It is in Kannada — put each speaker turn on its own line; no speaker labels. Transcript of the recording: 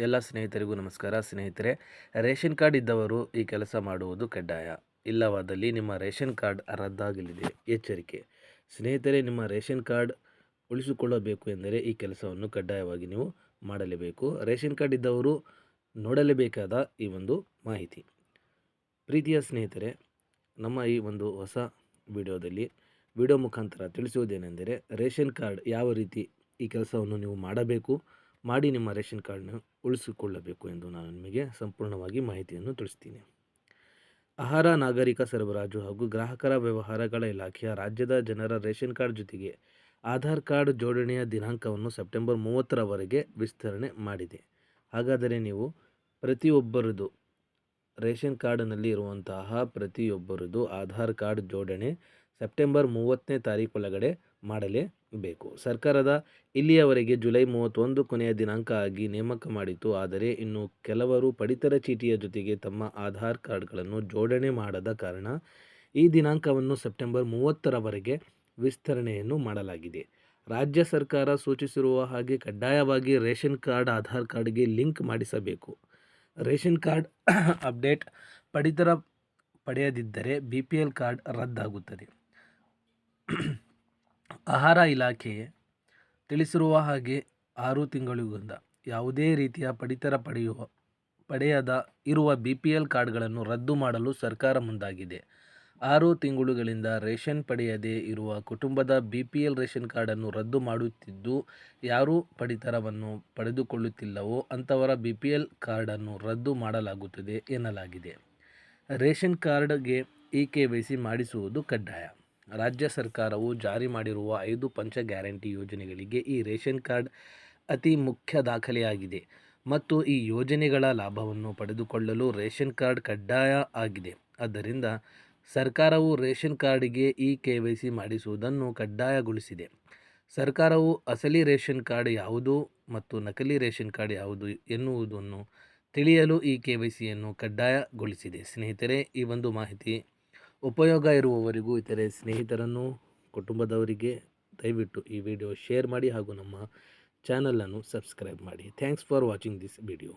ಎಲ್ಲ ಸ್ನೇಹಿತರಿಗೂ ನಮಸ್ಕಾರ. ಸ್ನೇಹಿತರೆ, ರೇಷನ್ ಕಾರ್ಡ್ ಇದ್ದವರು ಈ ಕೆಲಸ ಮಾಡುವುದು ಕಡ್ಡಾಯ. ಇಲ್ಲವಾದಲ್ಲಿ ನಿಮ್ಮ ರೇಷನ್ ಕಾರ್ಡ್ ರದ್ದಾಗಲಿದೆ. ಎಚ್ಚರಿಕೆ. ಸ್ನೇಹಿತರೆ, ನಿಮ್ಮ ರೇಷನ್ ಕಾರ್ಡ್ ಉಳಿಸಿಕೊಳ್ಳಬೇಕು ಎಂದರೆ ಈ ಕೆಲಸವನ್ನು ಕಡ್ಡಾಯವಾಗಿ ನೀವು ಮಾಡಲೇಬೇಕು. ರೇಷನ್ ಕಾರ್ಡ್ ಇದ್ದವರು ನೋಡಲೇಬೇಕಾದ ಈ ಒಂದು ಮಾಹಿತಿ. ಪ್ರೀತಿಯ ಸ್ನೇಹಿತರೆ, ನಮ್ಮ ಈ ಒಂದು ಹೊಸ ವಿಡಿಯೋದಲ್ಲಿ ವಿಡಿಯೋ ಮುಖಾಂತರ ತಿಳಿಸುವುದೇನೆಂದರೆ, ರೇಷನ್ ಕಾರ್ಡ್ ಯಾವ ರೀತಿ ಈ ಕೆಲಸವನ್ನು ನೀವು ಮಾಡಬೇಕು ಮಾಡಿ ನಿಮ್ಮ ರೇಷನ್ ಕಾರ್ಡನ್ನು ಉಳಿಸಿಕೊಳ್ಳಬೇಕು ಎಂದು ನಾನು ನಿಮಗೆ ಸಂಪೂರ್ಣವಾಗಿ ಮಾಹಿತಿಯನ್ನು ತಿಳಿಸ್ತೀನಿ. ಆಹಾರ, ನಾಗರಿಕ ಸರಬರಾಜು ಹಾಗೂ ಗ್ರಾಹಕರ ವ್ಯವಹಾರಗಳ ಇಲಾಖೆಯ ರಾಜ್ಯದ ಜನರ ರೇಷನ್ ಕಾರ್ಡ್ ಜೊತೆಗೆ ಆಧಾರ್ ಕಾರ್ಡ್ ಜೋಡಣೆಯ ದಿನಾಂಕವನ್ನು ಸೆಪ್ಟೆಂಬರ್ ಮೂವತ್ತರವರೆಗೆ ವಿಸ್ತರಣೆ ಮಾಡಿದೆ. ಹಾಗಾದರೆ ನೀವು ಪ್ರತಿಯೊಬ್ಬರದು ರೇಷನ್ ಕಾರ್ಡ್ನಲ್ಲಿ ಇರುವಂತಹ ಪ್ರತಿಯೊಬ್ಬರದು ಆಧಾರ್ ಕಾರ್ಡ್ ಜೋಡಣೆ ಸೆಪ್ಟೆಂಬರ್ ಮೂವತ್ತನೇ ತಾರೀಕೊಳಗಡೆ ಮಾಡಲೇಬೇಕು. ಸರ್ಕಾರದ ಇಲ್ಲಿಯವರೆಗೆ ಜುಲೈ ಮೂವತ್ತೊಂದು ಕೊನೆಯ ದಿನಾಂಕ ಆಗಿ ನೇಮಕ ಮಾಡಿತು ಆದರೆ ಇನ್ನು ಕೆಲವರು ಪಡಿತರ ಚೀಟಿಯ ಜೊತೆಗೆ ತಮ್ಮ ಆಧಾರ್ ಕಾರ್ಡ್ಗಳನ್ನು ಜೋಡಣೆ ಮಾಡದ ಕಾರಣ ಈ ದಿನಾಂಕವನ್ನು ಸೆಪ್ಟೆಂಬರ್ ಮೂವತ್ತರವರೆಗೆ ವಿಸ್ತರಣೆಯನ್ನು ಮಾಡಲಾಗಿದೆ. ರಾಜ್ಯ ಸರ್ಕಾರ ಸೂಚಿಸಿರುವ ಹಾಗೆ ಕಡ್ಡಾಯವಾಗಿ ರೇಷನ್ ಕಾರ್ಡ್, ಆಧಾರ್ ಕಾರ್ಡ್ಗೆ ಲಿಂಕ್ ಮಾಡಿಸಬೇಕು. ರೇಷನ್ ಕಾರ್ಡ್ ಅಪ್ಡೇಟ್ ಪಡಿತರ ಪಡೆಯದಿದ್ದರೆ ಬಿ ಪಿ ಎಲ್ ಕಾರ್ಡ್ ರದ್ದಾಗುತ್ತದೆ. ಆಹಾರ ಇಲಾಖೆ ತಿಳಿಸಿರುವ ಹಾಗೆ ಆರು ತಿಂಗಳಿಂದ ಯಾವುದೇ ರೀತಿಯ ಪಡಿತರ ಪಡೆಯುವ ಪಡೆಯದ ಇರುವ ಬಿ ಪಿ ಎಲ್ ಕಾರ್ಡ್ಗಳನ್ನು ರದ್ದು ಮಾಡಲು ಸರ್ಕಾರ ಮುಂದಾಗಿದೆ. ಆರು ತಿಂಗಳುಗಳಿಂದ ರೇಷನ್ ಪಡೆಯದೇ ಇರುವ ಕುಟುಂಬದ ಬಿ ಪಿ ಎಲ್ ರೇಷನ್ ಕಾರ್ಡನ್ನು ರದ್ದು ಮಾಡುತ್ತಿದ್ದು, ಯಾರು ಪಡಿತರವನ್ನು ಪಡೆದುಕೊಳ್ಳುತ್ತಿಲ್ಲವೋ ಅಂಥವರ ಬಿ ಪಿ ಎಲ್ ಕಾರ್ಡನ್ನು ರದ್ದು ಮಾಡಲಾಗುತ್ತದೆ ಎನ್ನಲಾಗಿದೆ. ರೇಷನ್ ಕಾರ್ಡ್ಗೆ ಇ ಕೆ ವೈ ಸಿ ಮಾಡಿಸುವುದು ಕಡ್ಡಾಯ. ರಾಜ್ಯ ಸರ್ಕಾರವು ಜಾರಿ ಮಾಡಿರುವ ಐದು ಪಂಚ ಗ್ಯಾರಂಟಿ ಯೋಜನೆಗಳಿಗೆ ಈ ರೇಷನ್ ಕಾರ್ಡ್ ಅತಿ ಮುಖ್ಯ ದಾಖಲೆಯಾಗಿದೆ ಮತ್ತು ಈ ಯೋಜನೆಗಳ ಲಾಭವನ್ನು ಪಡೆದುಕೊಳ್ಳಲು ರೇಷನ್ ಕಾರ್ಡ್ ಕಡ್ಡಾಯ ಆಗಿದೆ. ಆದ್ದರಿಂದ ಸರ್ಕಾರವು ರೇಷನ್ ಕಾರ್ಡಿಗೆ ಇ ಕೆ ವೈ ಸಿ ಮಾಡಿಸುವುದನ್ನು ಕಡ್ಡಾಯಗೊಳಿಸಿದೆ. ಸರ್ಕಾರವು ಅಸಲಿ ರೇಷನ್ ಕಾರ್ಡ್ ಯಾವುದು ಮತ್ತು ನಕಲಿ ರೇಷನ್ ಕಾರ್ಡ್ ಯಾವುದು ಎನ್ನುವುದನ್ನು ತಿಳಿಯಲು ಈ ಕೆ ವೈ ಸಿಯನ್ನು ಕಡ್ಡಾಯಗೊಳಿಸಿದೆ. ಸ್ನೇಹಿತರೆ, ಈ ಒಂದು ಮಾಹಿತಿ ಉಪಯೋಗ ಇರುವವರಿಗೂ, ಇತರೆ ಸ್ನೇಹಿತರನ್ನು, ಕುಟುಂಬದವರಿಗೆ ದಯವಿಟ್ಟು ಈ ವಿಡಿಯೋ ಶೇರ್ ಮಾಡಿ ಹಾಗೂ ನಮ್ಮ ಚಾನಲನ್ನು ಸಬ್ಸ್ಕ್ರೈಬ್ ಮಾಡಿ. Thanks for watching this video.